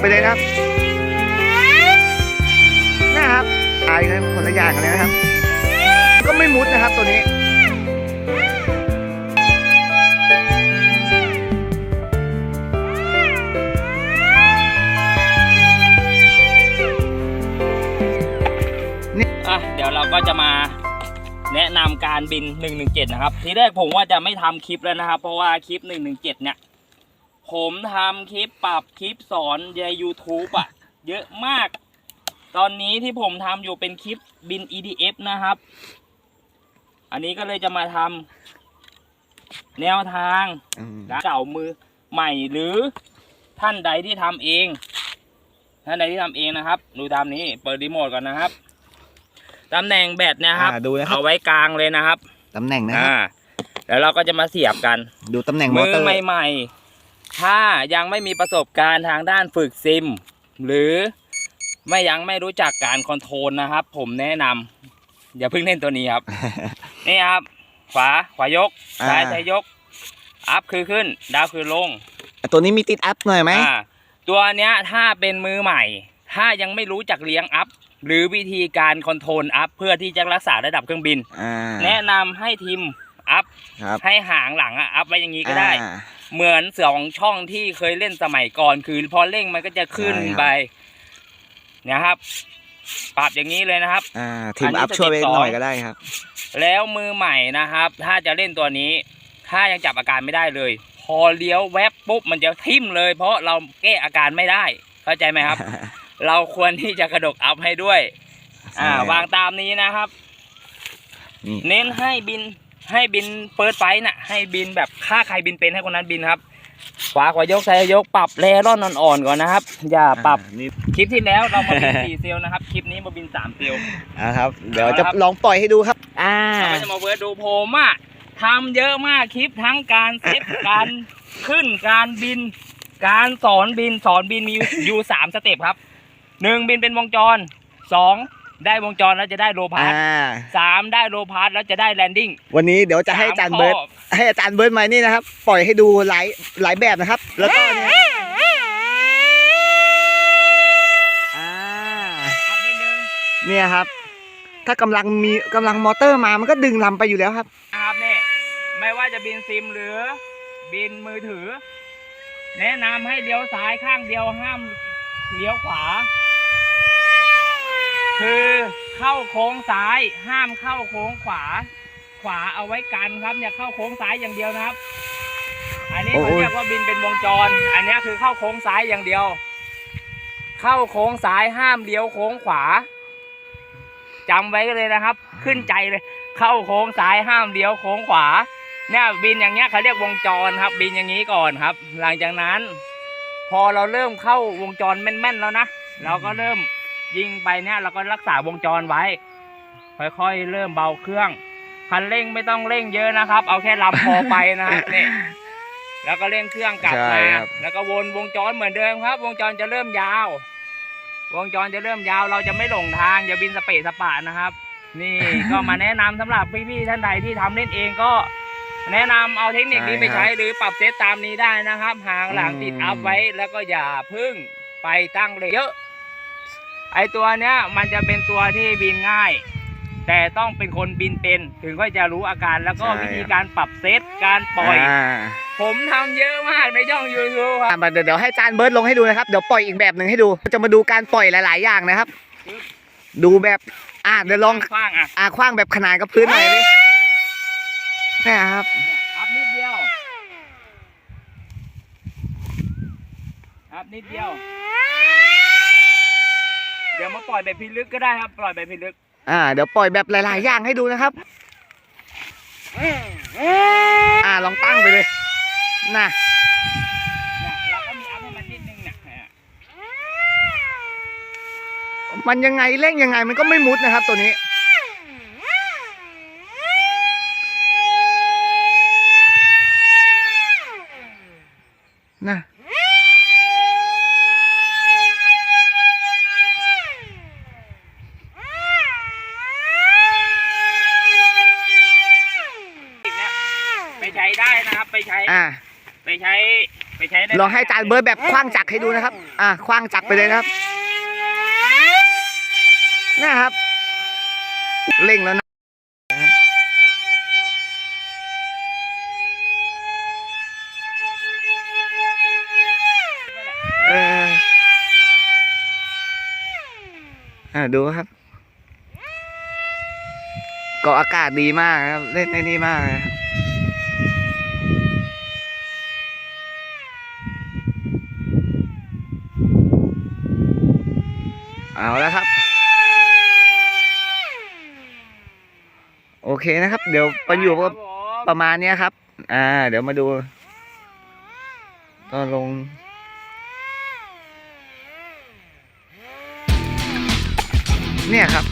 ไปเลยนะครับนะครับตายกันคนละอย่างกันเลยนะครับ ก็ไม่มุดนะครับตัวนี้อะเดี๋ยวเราก็จะมาแนะนำการบิน 117 นะครับ ทีแรกผมว่าจะไม่ทำคลิปแล้วนะครับ เพราะว่าคลิป 117 เนี่ย ผมทำคลิปปรับคลิปสอนใน YouTube อะเยอะมาก ตอนนี้ที่ผมทำอยู่เป็นคลิปบิน EDF นะครับ อันนี้ก็เลยจะมาทำแนวทางอืมเก่ามือใหม่หรือท่านใดที่ทำเอง ท่านใดที่ทำเองนะครับ ดูตามนี้เปิดรีโมทก่อนนะครับตำแหน่งแบตเนะครับ อ่าดูนะครับ เอาไว้กลางเลยนะครับตำแหน่งนะคอ่ารับแล้วเราก็จะมาเสียบกัน ดูตำแหน่งมมืออเตอร์ ใหม่ๆ ถ้ายังไม่มีประสบการณ์ทางด้านฝึกซิม หรือไม่ยังไม่รู้จักการคอนโทรลนะครับ ผมแนะนำอย่าเพิ่งเล่นตัวนี้ครับ นี่ครับ ขวาขวายกซ้ายอ่า ซ้ายยก อัพคือขึ้น ดาวคือลงตัวนี้มีติดอัพหน่อยไหม อ่าตัวเนี้ยถ้าเป็นมือใหม่ ถ้ายังไม่รู้จักเลี้ยงอัพ หรือวิธีการคอนโทรลอัพเพื่อที่จะรักษาระดับเครื่องบิน อ่าแนะนำให้ทีมอัพครับให้หางหลังอะอัพไว้อย่างนี้ก็ได้ อ่า เหมือนสองช่องที่เคยเล่นสมัยก่อน คือพอเร่งมันก็จะขึ้นใช่ครับไปนะครับปรับอย่างนี้เลยนะครับ อ่าทีอัมนนี้อัพช่วยไปสเต็ปสองหน่อยก็ได้ครับ แล้วมือใหม่นะครับ ถ้าจะเล่นตัวนี้ ถ้ายังจับอาการไม่ได้เลย พอเลี้ยวแวบปุ๊บมันจะทิ่มเลย เพราะเราแก้อาการไม่ได้ เข้าใจไหมครับ เราควรที่จะกระดกอัพให้ด้วย อ่าใช่ครับวางตามนี้นะครับนี่เน้นให้บิน ให้บินเปิดไฟน่ะ ให้บินแบบค่าใครบินเป็นให้คนนั้นบินครับขวาขวายกซ้ายยกปรับแรร่อนอ่อนๆก่อนนะครับ อย่าปรับอ่านี่คลิปที่แล้วเรามาบิน4เซลล์นะครับคลิปนี้มาบิน3เซลล์อ่าครับ เดี๋ยวเอาละจะครับลองปล่อยให้ดูครับ อ่าเราก็จะมาเวิร์ดดูผมอะทำเยอะมากคลิปทั้งการเซฟการขึ้นการบิน การสอนบินสอนบินมีอยู่อยู่สามสเต็ปครับหนึ่งบินเป็นวงจรสอง ได้วงจรแล้วจะได้โลพาอ่าสสามได้โลพาสแล้วจะได้แลนดิ้ง วันนี้เดี๋ยวจะให้อาจารย์เบิร์ตสมข้อ ให้อาจารย์เบิร์ตมานี่นะครับ ปล่อยให้ดูหลายหลายแบบนะครับ แล้วก็เนี่ยอ่าอัพนิดนึงเนี่ยครับ ถ้ากำลังมีกำลังมอเตอร์มามันก็ดึงลำไปอยู่แล้วครับนะครับเนี่ยไม่ว่าจะบินซิมหรือบินมือถือ แนะนำให้เลี้ยวซ้ายข้างเดียวห้ามเลี้ยวขวา คือเข้าโค้งซ้ายห้ามเข้าโค้งขวา ขวาเอาไว้กันครับอย่าเข้าโค้งซ้ายอย่างเดียวนะครับ อันนี้เขาเรียกว่าบินเป็นวงจร อันนี้คือเข้าโค้งซ้ายอย่างเดียว เข้าโค้งซ้ายห้ามเลี้ยวโค้งขวาจำไว้เลยนะครับ ขึ้นใจเลย เข้าโค้งซ้ายห้ามเลี้ยวโค้งขวา เนี่ยบินอย่างเงี้ยเขาเรียกวงจรครับ บินอย่างนี้ก่อนครับ หลังจากนั้น พอเราเริ่มเข้าวงจรแม่นๆแล้วนะเราก็เริ่ม ยิงไปเนี่ยเราก็รักษาวงจรไว้ ค่อยๆ เริ่มเบาเครื่องคันเร่งไม่ต้องเร่งเยอะนะครับ เอาแค่ลำพอไปนะครับเนี่ยแล้วก็เร่งเครื่องกลับใช่มาครับ แล้วก็วนวงจรเหมือนเดิมครับ วงจรจะเริ่มยาว วงจรจะเริ่มยาว เราจะไม่หลงทางอย่าบินสเปะสปะนะครับ นี่ ก็มาแนะนำสำหรับพี่ๆท่านใดที่ทำเล่นเองก็ แนะนำเอาเทคนิคนี้ไปใช่ครับใช้หรือปรับเซตตามนี้ได้นะครับ หางหลังติดอืม อัพไว้แล้วก็อย่าพึ่งไปตั้งเลยเยอะ ไอตัวเนี้ยมันจะเป็นตัวที่บินง่าย แต่ต้องเป็นคนบินเป็น ถึงก็จะรู้อาการแล้วก็วิธีการปรับเซตการปล่อยอ่าผมทำเยอะมากในช่องยูทูบครับ อะมาเดี๋ยวเดี๋ยวให้อาจารย์เบิร์ตลงให้ดูนะครับ เดี๋ยวปล่อยอีกแบบหนึ่งให้ดู จะมาดูการปล่อยหลาย ๆ อย่างนะครับดูแบบ อ่าเดี๋ยวลอง คว้างอะอ่าคว้างแบบขนาดกับพื้นหน่อยดิเนี่ยครับ เนี่ยอัพนิดเดียวอัพนิดเดียว เดี๋ยวมาปล่อยแบบพิลึกก็ได้ครับ ปล่อยแบบพิลึกอ่าเดี๋ยวปล่อยแบบหลาย ๆ อย่างให้ดูนะครับ อ่าลองตั้งไปเลยน่ะเนี่ยเราก็มีอัพให้มันนิดนึงเนี่ยเนี่ยมันยังไงเร่งยังไงมันก็ไม่มุดนะครับ ตัวนี้ อ่าไปใช้ไปใช้ได้ลองให้อาจารย์เบิร์ดแบบคว้างจักรให้ดูนะครับ อ่าคว้างจักรไปเลยนะครับนะครับเร่งแล้วนะเอออ่าดูครับเกาะอากาศดีมากครับ เล่นในนี่มากเลยครับ เอาแล้วครับ โอเคนะครับ เดี๋ยวไปอยู่ครับผมประมาณเนี้ยครับ อ่า เดี๋ยวมาดู ตอนลงเนี่ยครับ